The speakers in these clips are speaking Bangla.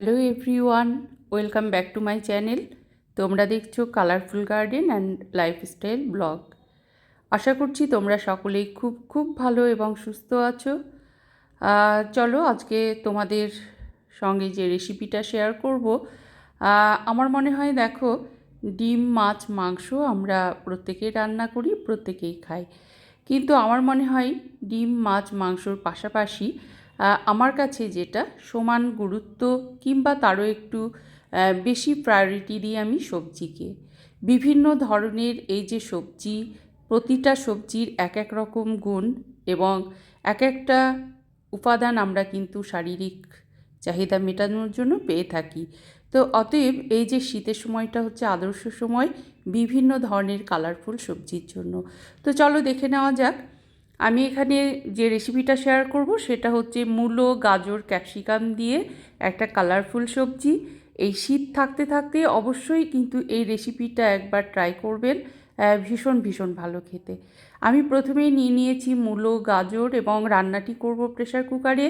Hello everyone welcome back to my channel তোমরা দেখছ colourful garden and lifestyle blog আশা করছি তোমরা সকলেই খুব খুব ভালো এবং সুস্থ আছো। চলো আজকে তোমাদের সঙ্গে যে রেসিপিটা শেয়ার করব আমার মনে হয় দেখো, ডিম, মাছ, মাংস আমরা প্রত্যেকেই রান্না করি, প্রত্যেকেই খাই। কিন্তু আমার মনে হয় ডিম, মাছ, মাংসর পাশাপাশি আমার কাছে যেটা সমান গুরুত্ব কিংবা তারও একটু বেশি প্রায়োরিটি দিই আমি সবজিকে। বিভিন্ন ধরনের এই যে সবজি, প্রতিটা সবজির এক এক রকম গুণ এবং এক একটা উপাদান আমরা কিন্তু শারীরিক চাহিদা মেটানোর জন্য পেয়ে থাকি। তো অতএব এই যে শীতের সময়টা হচ্ছে আদর্শ সময়, বিভিন্ন ধরনের কালারফুল সবজির জন্য। তো চলো দেখে নেওয়া যাক আমি এখানে যে রেসিপিটা শেয়ার করব, সেটা হচ্ছে মূলো, গাজর ক্যাপসিকাম দিয়ে একটা কালারফুল সবজি। এই শীত থাকতে থাকতে অবশ্যই কিন্তু এই রেসিপিটা একবার ট্রাই করবেন ভীষণ ভীষণ ভালো খেতে। আমি প্রথমেই নিয়ে নিয়েছি মূলো, গাজর এবং রান্নাটি করব প্রেসার কুকারে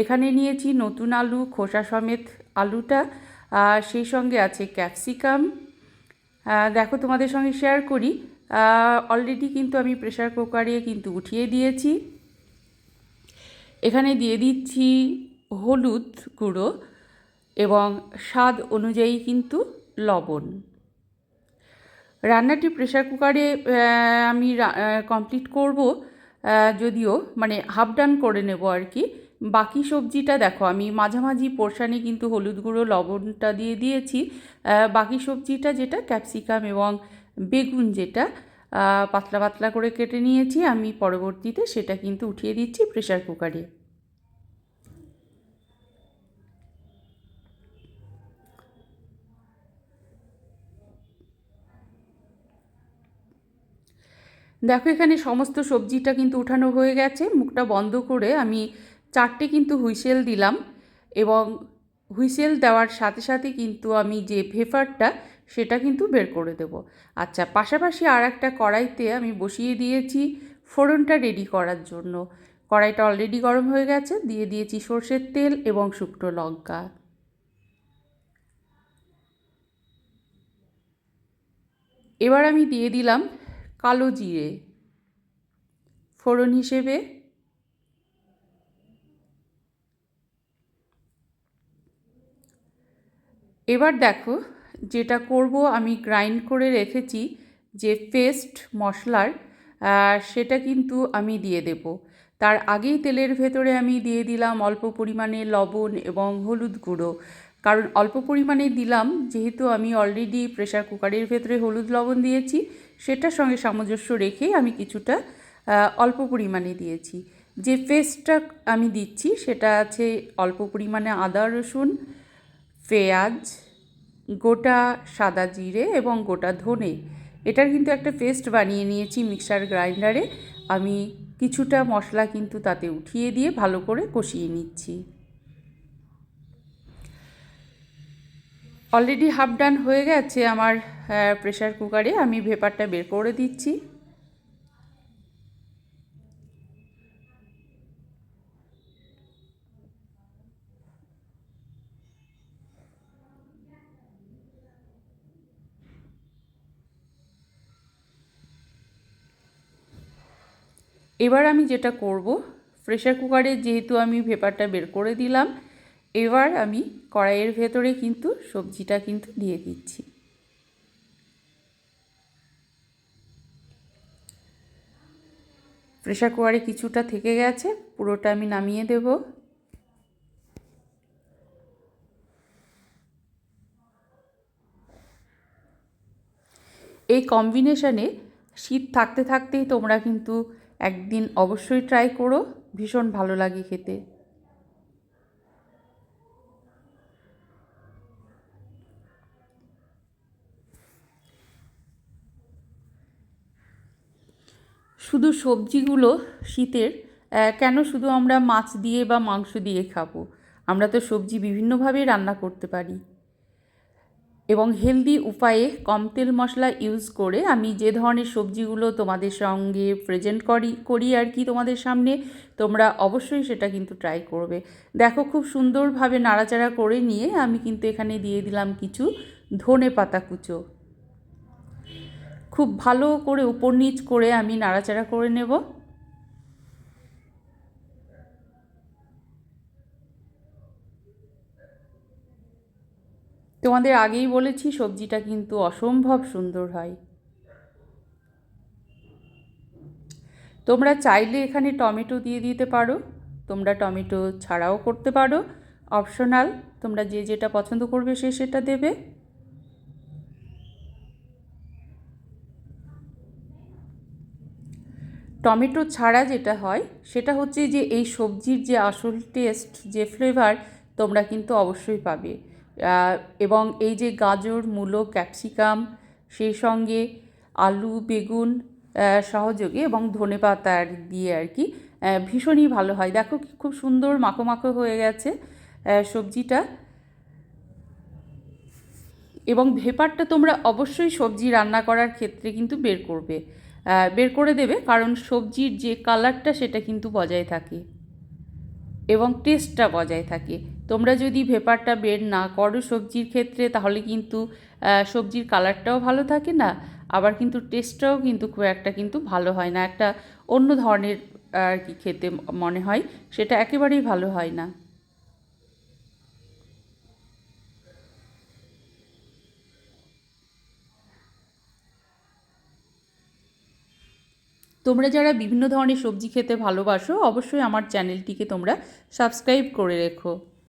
এখানে নিয়েছি নতুন আলু, খোসা সমেত আলুটা সেই সঙ্গে আছে ক্যাপসিকাম দেখো তোমাদের সঙ্গে শেয়ার করি। অলরেডি কিন্তু আমি প্রেশার কুকারে কিন্তু উঠিয়ে দিয়েছি। এখানে দিয়ে দিচ্ছি হলুদ গুঁড়ো এবং স্বাদ অনুযায়ী কিন্তু লবণ। রান্নাটি প্রেসার কুকারে আমি কমপ্লিট করব যদিও মানে হাফ ডান করে নেব আর কি। বাকি সবজিটা দেখো, আমি মাঝামাঝি পোর্শানে কিন্তু হলুদ গুঁড়ো, লবণটা দিয়ে দিয়েছি। বাকি সবজিটা যেটা ক্যাপসিকাম এবং বেগুন যেটা পাতলা পাতলা করে কেটে নিয়েছি, আমি পরবর্তীতে সেটা কিন্তু উঠিয়ে দিচ্ছি প্রেশার কুকারে দেখো এখানে সমস্ত সবজিটা কিন্তু উঠানো হয়ে গেছে, মুখটা বন্ধ করে আমি চারটে কিন্তু হুইসেল দিলাম এবং হুইসেল দেওয়ার সাথে সাথে কিন্তু আমি যে ভেফারটা সেটা কিন্তু বের করে দেব। আচ্ছা পাশাপাশি আর একটা কড়াইতে আমি বসিয়ে দিয়েছি ফোড়নটা রেডি করার জন্য। কড়াইটা অলরেডি গরম হয়ে গেছে, দিয়ে দিয়েছি সর্ষের তেল এবং শুকনো লঙ্কা। এবার আমি দিয়ে দিলাম কালো জিরে। ফোড়ন হিসেবে এবার দেখো যেটা করব, আমি গ্রাইন্ড করে রেখেছি যে পেস্ট মশলার সেটা কিন্তু আমি দিয়ে দেব। তার আগেই তেলের ভেতরে আমি দিয়ে দিলাম অল্প পরিমাণে লবণ এবং হলুদ গুঁড়ো। কারণ অল্প পরিমাণে দিলাম, যেহেতু আমি অলরেডি প্রেশার কুকারের ভেতরে হলুদ লবণ দিয়েছি, সেটার সঙ্গে সামঞ্জস্য রেখে আমি কিছুটা অল্প পরিমাণে দিয়েছি। যে পেস্টটা আমি দিচ্ছি, সেটা আছে অল্প পরিমাণে আদা রসুন, পেঁয়াজ গোটা সাদা জিরে এবং গোটা ধনে। এটার কিন্তু একটা পেস্ট বানিয়ে নিয়েছি মিক্সার গ্রাইন্ডারে। আমি কিছুটা মশলা কিন্তু তাতে উঠিয়ে দিয়ে ভালো করে কষিয়ে নিচ্ছি। অলরেডি হাফ ডান হয়ে গেছে আমার প্রেশার কুকারে আমি ভেপারটা বের করে দিচ্ছি। এবার আমি যেটা করব প্রেশার কুকারে যেহেতু আমি ভেপারটা বের করে দিলাম, এবার আমি কড়াইয়ের ভেতরে কিন্তু সবজিটা কিন্তু দিয়ে দিচ্ছি। প্রেসার কুকারে কিছুটা থেকে গেছে, পুরোটা আমি নামিয়ে দেব। এই কম্বিনেশানে শীত থাকতে থাকতেই তোমরা কিন্তু একদিন অবশ্যই ট্রাই করো, ভীষণ ভালো লাগে খেতে। শুধু সবজিগুলো শীতের কেন শুধু আমরা মাছ দিয়ে বা মাংস দিয়ে খাব? আমরা তো সবজি বিভিন্নভাবে রান্না করতে পারি। এবং হেলদি উপায়ে কম তেল মশলা ইউজ করে আমি যে ধরনের সবজিগুলো তোমাদের সঙ্গে প্রেজেন্ট করি করি আর কি তোমাদের সামনে, তোমরা অবশ্যই সেটা কিন্তু ট্রাই করবে। দেখো খুব সুন্দরভাবে নাড়াচাড়া করে নিয়ে আমি কিন্তু এখানে দিয়ে দিলাম কিছু ধনে পাতা কুচো। খুব ভালো করে উপর নিচ করে আমি নাড়াচাড়া করে নেব। তোমাদের আগেই বলেছি, সবজিটা কিন্তু অসম্ভব সুন্দর হয়। তোমরা চাইলে এখানে টমেটো দিয়ে দিতে পারো, তোমরা টমেটো ছাড়াও করতে পারো, অপশনাল, তোমরা যে যেটা পছন্দ করবে সে সেটা দেবে। টমেটো ছাড়া যেটা হয়, সেটা হচ্ছে যে এই সবজির যে আসল টেস্ট যে ফ্লেভার তোমরা কিন্তু অবশ্যই পাবে। এবং এই যে গাজর, মূলো, ক্যাপসিকাম, সেই সঙ্গে আলু, বেগুন সহযোগে এবং ধনে পাতা দিয়ে আর কি ভীষণই ভালো হয়। দেখো খুব সুন্দর মাখো মাখো হয়ে গেছে সবজিটা। এবং ভেপারটা তোমরা অবশ্যই সবজি রান্না করার ক্ষেত্রে কিন্তু বের করবে। বের করে দেবে, কারণ সবজির যে কালারটা সেটা কিন্তু বজায় থাকে। এবং টেস্টটা বজায় থাকে। তোমরা যদি ভেপারটা বের না করো সবজির ক্ষেত্রে, তাহলে কিন্তু সবজির কালারটাও ভালো থাকে না, আবার কিন্তু টেস্টটাও কিন্তু খুব একটা কিন্তু ভালো হয় না। একটা অন্য ধরনের আর কি খেতে মনে হয়, সেটা একেবারেই ভালো হয় না। তোমরা যারা বিভিন্ন ধরনের সবজি খেতে ভালোবাসো অবশ্যই আমার চ্যানেলটিকে তোমরা সাবস্ক্রাইব করে রেখো।